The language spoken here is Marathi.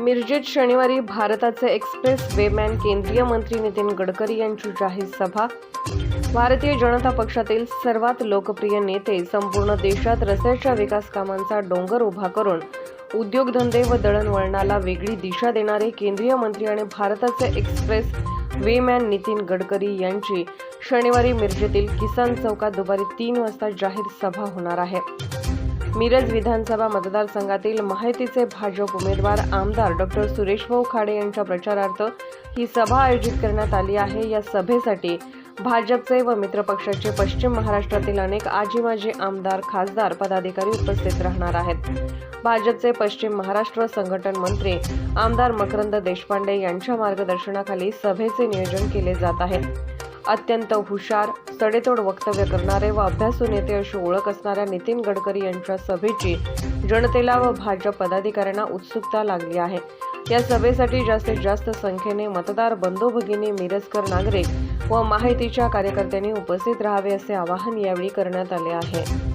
मिरजेत शनिवारी भारताचे एक्सप्रेस वेमॅन केंद्रीय मंत्री नितीन गडकरी यांची जाहीर सभा. भारतीय जनता पक्षातील सर्वात लोकप्रिय नेते संपूर्ण देशात रस्त्याच्या विकास कामांचा डोंगर उभा करून उद्योगधंदे व दळणवळणाला वेगळी दिशा देणारे केंद्रीय मंत्री आणि भारताचे एक्सप्रेस वेमॅन नितीन गडकरी यांची शनिवारी मिरजेतील किसान चौकात दुपारी तीन वाजता जाहीर सभा होणार आहे. मिरज विधानसभा मतदारसंघातील माहितीचे भाजप उमेदवार आमदार डॉक्टर सुरेश भाऊ खाडे यांच्या प्रचारार्थ ही सभा आयोजित करण्यात आली आहे. या सभेसाठी भाजपचे व मित्रपक्षाचे पश्चिम महाराष्ट्रातील अनेक आजी माजी आमदार खासदार पदाधिकारी उपस्थित राहणार आहेत. भाजपचे पश्चिम महाराष्ट्र संघटन मंत्री आमदार मकरंद देशपांडे यांच्या मार्गदर्शनाखाली सभेचे नियोजन केले जात आहे. अत्यंत हुशार सडेतोड वक्तव्य करणारे व अभ्यासू नेते अशी ओळख असणाऱ्या नितीन गडकरी यांच्या सभेची जनतेला व भाजप पदाधिकाऱ्यांना उत्सुकता लागली आहे. या सभेसाठी जास्तीत जास्त संख्येने मतदार बंधुभगिनी मिरजकर नागरिक व माहितीच्या कार्यकर्त्यांनी उपस्थित राहावे असे आवाहन यावेळी करण्यात आले आहे.